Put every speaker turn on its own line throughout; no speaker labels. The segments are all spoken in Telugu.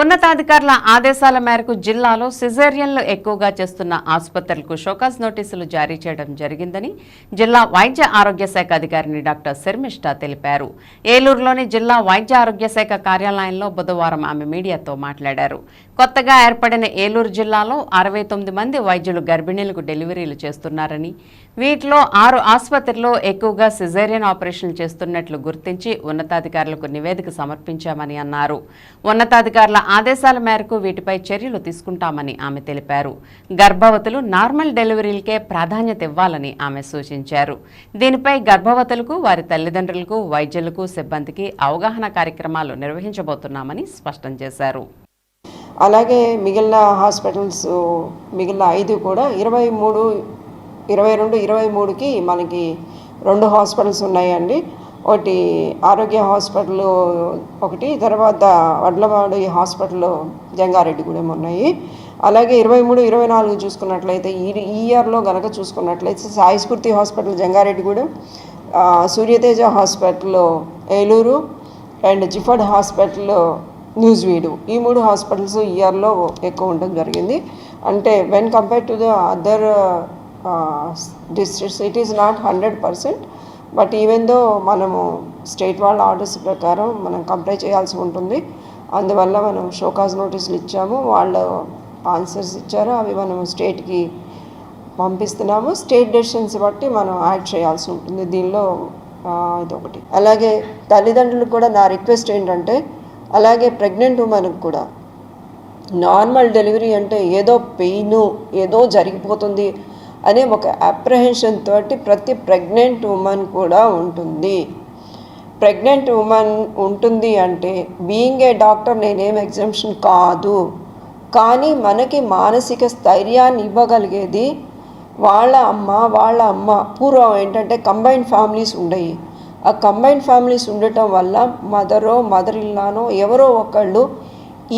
ఉన్నతాధికారుల ఆదేశాల మేరకు జిల్లాలో సిజేరియన్లు ఎక్కువగా చేస్తున్న ఆసుపత్రులకు షోకాస్ నోటీసులు జారీ చేయడం జరిగిందని జిల్లా వైద్య ఆరోగ్య శాఖ అధికారిని డాక్టర్ శర్మిష్ట తెలిపారు. ఏలూరులోని జిల్లా వైద్య ఆరోగ్య శాఖ కార్యాలయంలో బుధవారం ఆమె మీడియాతో మాట్లాడారు. కొత్తగా ఏర్పడిన ఏలూరు జిల్లాలో అరవై తొమ్మిది మంది వైద్యులు గర్భిణీలకు డెలివరీలు చేస్తున్నారని వీటిలో ఆరు ఆసుపత్రిలో ఎక్కువగా సిజేరియన్ ఆపరేషన్లు చేస్తున్నట్లు గుర్తించి ఉన్నతాధికారులకు నివేదిక సమర్పించామని అన్నారు. ఉన్నతాధికారుల ఆదేశాల మేరకు వీటిపై చర్యలు తీసుకుంటామని ఆమె తెలిపారు. గర్భవతులు నార్మల్ డెలివరీలకే ప్రాధాన్యత ఇవ్వాలని ఆమె సూచించారు. దీనిపై గర్భవతులకు వారి తల్లిదండ్రులకు వైద్యులకు సిబ్బందికి అవగాహన కార్యక్రమాలు నిర్వహించబోతున్నామని స్పష్టం చేశారు.
అలాగే మిగిలిన హాస్పిటల్స్ మిగిలిన ఐదు కూడా ఇరవై మూడు ఇరవై రెండు ఇరవై మూడుకి మనకి రెండు హాస్పిటల్స్ ఉన్నాయండి. ఒకటి ఆరోగ్య హాస్పిటల్ ఒకటి తర్వాత వడ్లవాడు హాస్పిటల్ జంగారెడ్డిగూడెం ఉన్నాయి. అలాగే ఇరవై మూడు ఇరవై నాలుగు చూసుకున్నట్లయితే ఈ ఈ ఇయర్లో కనుక చూసుకున్నట్లయితే Sai Spoorthi hospital Jangareddygudem Suryateja hospital Eluru and Gifford hospital Nuzvid. ఈ మూడు హాస్పిటల్స్ ఇయర్లో ఎక్కువ ఉండడం జరిగింది. అంటే when compare to the other districts it is not hundred percent but even though మనము స్టేట్ వాళ్ళ ఆర్డర్స్ ప్రకారం మనం కంప్లై చేయాల్సి ఉంటుంది. అందువల్ల మనం షోకాజ్ నోటీసులు ఇచ్చాము. వాళ్ళు ఆన్సర్స్ ఇచ్చారు. అవి మనం స్టేట్కి పంపిస్తున్నాము. స్టేట్ డెసిషన్స్ బట్టి మనం యాడ్ చేయాల్సి ఉంటుంది. దీనిలో ఇది ఇదొకటి. అలాగే తల్లిదండ్రులకు కూడా నా రిక్వెస్ట్ ఏంటంటే అలాగే ప్రెగ్నెంట్ ఉమెన్కి కూడా. నార్మల్ డెలివరీ అంటే ఏదో పెయిన్ ఏదో జరిగిపోతుంది అనే ఒక అప్రహెన్షన్ తోటి ప్రతి ప్రెగ్నెంట్ ఉమెన్ కూడా ఉంటుంది. ప్రెగ్నెంట్ ఉమెన్ ఉంటుంది అంటే బీయింగ్ ఏ డాక్టర్ నేనేం ఎగ్జామ్షన్ కాదు. కానీ మనకి మానసిక స్థైర్యాన్ని ఇవ్వగలిగేది వాళ్ళ అమ్మ వాళ్ళ అమ్మ. పూర్వం ఏంటంటే కంబైన్డ్ ఫ్యామిలీస్ ఉండేవి. ఆ కంబైన్ ఫ్యామిలీస్ ఉండటం వల్ల మదరో మదర్ ఇల్లానో ఎవరో ఒకళ్ళు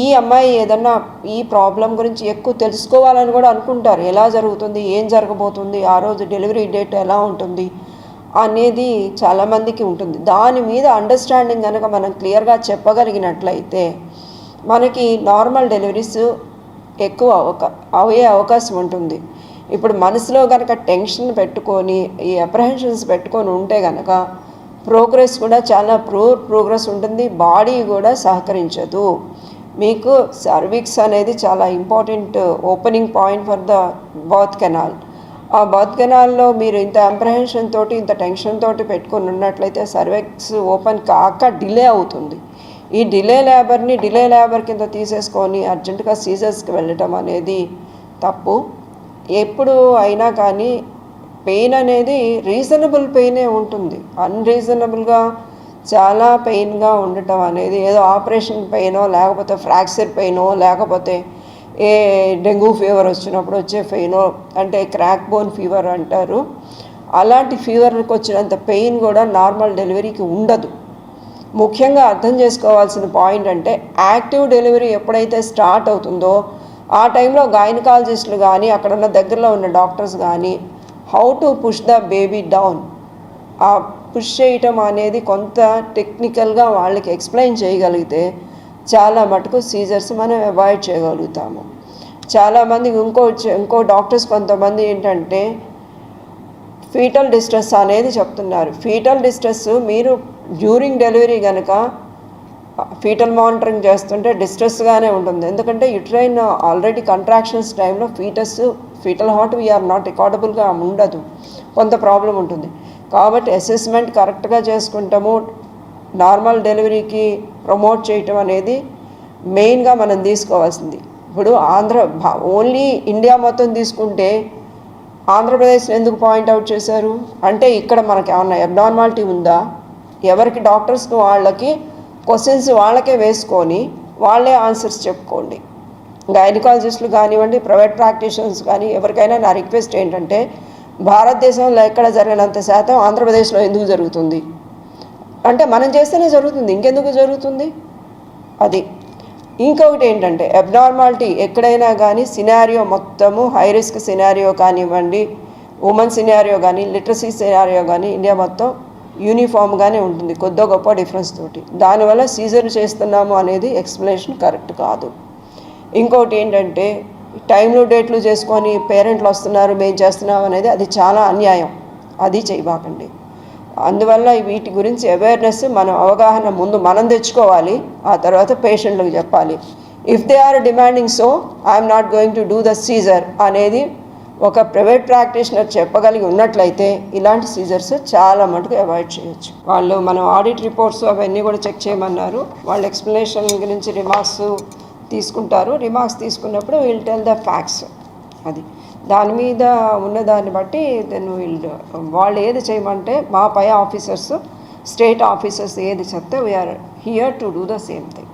ఈ అమ్మాయి ఏదన్నా ఈ ప్రాబ్లం గురించి ఎక్కువ తెలుసుకోవాలని కూడా అనుకుంటారు. ఎలా జరుగుతుంది? ఏం జరగబోతుంది? ఆ రోజు డెలివరీ డేట్ ఎలా ఉంటుంది? అనేది చాలామందికి ఉంటుంది. దాని మీద అండర్స్టాండింగ్ కనుక మనం క్లియర్గా చెప్పగలిగినట్లయితే మనకి నార్మల్ డెలివరీస్ ఎక్కువ అవక అయ్యే అవకాశం ఉంటుంది. ఇప్పుడు మనసులో కనుక టెన్షన్ పెట్టుకొని ఈ అప్రహెన్షన్స్ పెట్టుకొని ఉంటే కనుక ప్రోగ్రెస్ కూడా చాలా ప్రో ప్రోగ్రెస్ ఉంటుంది. బాడీ కూడా సహకరించదు. మీకు సర్విక్స్ అనేది చాలా important opening point for the birth canal. ఆ బర్త్ కెనాల్లో మీరు ఇంత అంప్రహెన్షన్ తోటి ఇంత టెన్షన్ తోటి పెట్టుకొని ఉన్నట్లయితే సర్విక్స్ ఓపెన్ కాక డిలే అవుతుంది. ఈ డిలే లేబర్ని డిలే లేబర్ కింద తీసేసుకొని అర్జెంటుగా సీజర్స్కి వెళ్ళటం అనేది తప్పు. ఎప్పుడు అయినా కానీ పెయిన్ అనేది రీజనబుల్ పెయినే ఉంటుంది. అన్రీజనబుల్గా చాలా పెయిన్గా ఉండటం అనేది ఏదో ఆపరేషన్ పెయినో లేకపోతే ఫ్రాక్చర్ పెయినో లేకపోతే ఏ డెంగ్యూ ఫీవర్ వచ్చినప్పుడు వచ్చే పెయినో అంటే క్రాక్ బోన్ ఫీవర్ అంటారు. అలాంటి ఫీవర్కి వచ్చినంత పెయిన్ కూడా నార్మల్ డెలివరీకి ఉండదు. ముఖ్యంగా అర్థం చేసుకోవాల్సిన పాయింట్ అంటే యాక్టివ్ డెలివరీ ఎప్పుడైతే స్టార్ట్ అవుతుందో ఆ టైంలో గైనకాలజిస్టులు కానీ అక్కడ ఉన్న దగ్గరలో ఉన్న డాక్టర్స్ కానీ how to push the baby down ఆ పుష్ చేయటం అనేది కొంత టెక్నికల్గా వాళ్ళకి ఎక్స్ప్లెయిన్ చేయగలిగితే చాలా మటుకు సీజర్స్ మనం అవాయిడ్ చేయగలుగుతాము. చాలామంది ఇంకో ఇంకో డాక్టర్స్ కొంతమంది ఏంటంటే ఫీటల్ డిస్ట్రెస్ అనేది చెప్తున్నారు. ఫీటల్ డిస్ట్రెస్ మీరు డ్యూరింగ్ డెలివరీ కనుక ఫీటల్ మానిటరింగ్ చేస్తుంటే డిస్ట్రెస్గానే ఉంటుంది. ఎందుకంటే యుట్రైన్ ఆల్రెడీ కంట్రాక్షన్స్ టైంలో fetus fetal heart we are not రికార్డబుల్గా ఉండదు. కొంత ప్రాబ్లం ఉంటుంది. కాబట్టి అసెస్మెంట్ కరెక్ట్గా చేసుకుంటాము. నార్మల్ డెలివరీకి ప్రమోట్ చేయటం అనేది మెయిన్గా మనం తీసుకోవాల్సింది. ఇప్పుడు ఆంధ్ర ఓన్లీ ఇండియా మొత్తం తీసుకుంటే ఆంధ్రప్రదేశ్ని ఎందుకు పాయింట్అవుట్ చేశారు? అంటే ఇక్కడ మనకి ఏమన్నా అబ్నార్మాలిటీ ఉందా? ఎవరికి డాక్టర్స్ వాళ్ళకి క్వశ్చన్స్ వాళ్ళకే వేసుకొని వాళ్ళే ఆన్సర్స్ చెప్పుకోండి. గైనకాలజిస్టులు కానివ్వండి ప్రైవేట్ ప్రాక్టీషనర్స్ కానీ ఎవరికైనా నా రిక్వెస్ట్ ఏంటంటే భారతదేశంలో ఎక్కడ జరిగినంత శాతం ఆంధ్రప్రదేశ్లో ఎందుకు జరుగుతుంది? అంటే మనం చేస్తేనే జరుగుతుంది ఇంకెందుకు జరుగుతుంది? అది. ఇంకొకటి ఏంటంటే అబ్నార్మాలిటీ ఎక్కడైనా కానీ సినారియో మొత్తము హై రిస్క్ సినారియో కానివ్వండి ఉమెన్ సినారియో కానీ లిటరసీ సినారియో కానీ ఇండియా మొత్తం యూనిఫామ్గానే ఉంటుంది కొద్దో గొప్ప డిఫరెన్స్ తోటి. దానివల్ల సీజర్ చేస్తున్నాము అనేది ఎక్స్ప్లెనేషన్ కరెక్ట్ కాదు. ఇంకోటి ఏంటంటే టైంలు డేట్లు చేసుకొని పేరెంట్లు వస్తున్నారు మేము చేస్తున్నాం అనేది అది చాలా అన్యాయం. అది చేయబాకండి. అందువల్ల వీటి గురించి అవేర్నెస్ మనం అవగాహన ముందు మనం తెచ్చుకోవాలి ఆ తర్వాత పేషెంట్లకు చెప్పాలి. If they are demanding so I'm not going to do the caesar అనేది ఒక ప్రైవేట్ ప్రాక్టీషనర్ చెప్పగలిగి ఉన్నట్లయితే ఇలాంటి సీజర్స్ చాలా మటుకు అవాయిడ్ చేయొచ్చు. వాళ్ళు మనం ఆడిట్ రిపోర్ట్స్ అవన్నీ కూడా చెక్ చేయమన్నారు. వాళ్ళు ఎక్స్ప్లెనేషన్ గురించి రిమార్క్స్ తీసుకుంటారు. రిమార్క్స్ తీసుకున్నప్పుడు విల్ టెల్ ద ఫ్యాక్ట్స్ అది. దాని మీద ఉన్న దాన్ని బట్టి దెన్ విల్ వాళ్ళు ఏది చేయమంటే మా పై ఆఫీసర్స్ స్టేట్ ఆఫీసర్స్ ఏది చెప్తే we are here to do the same thing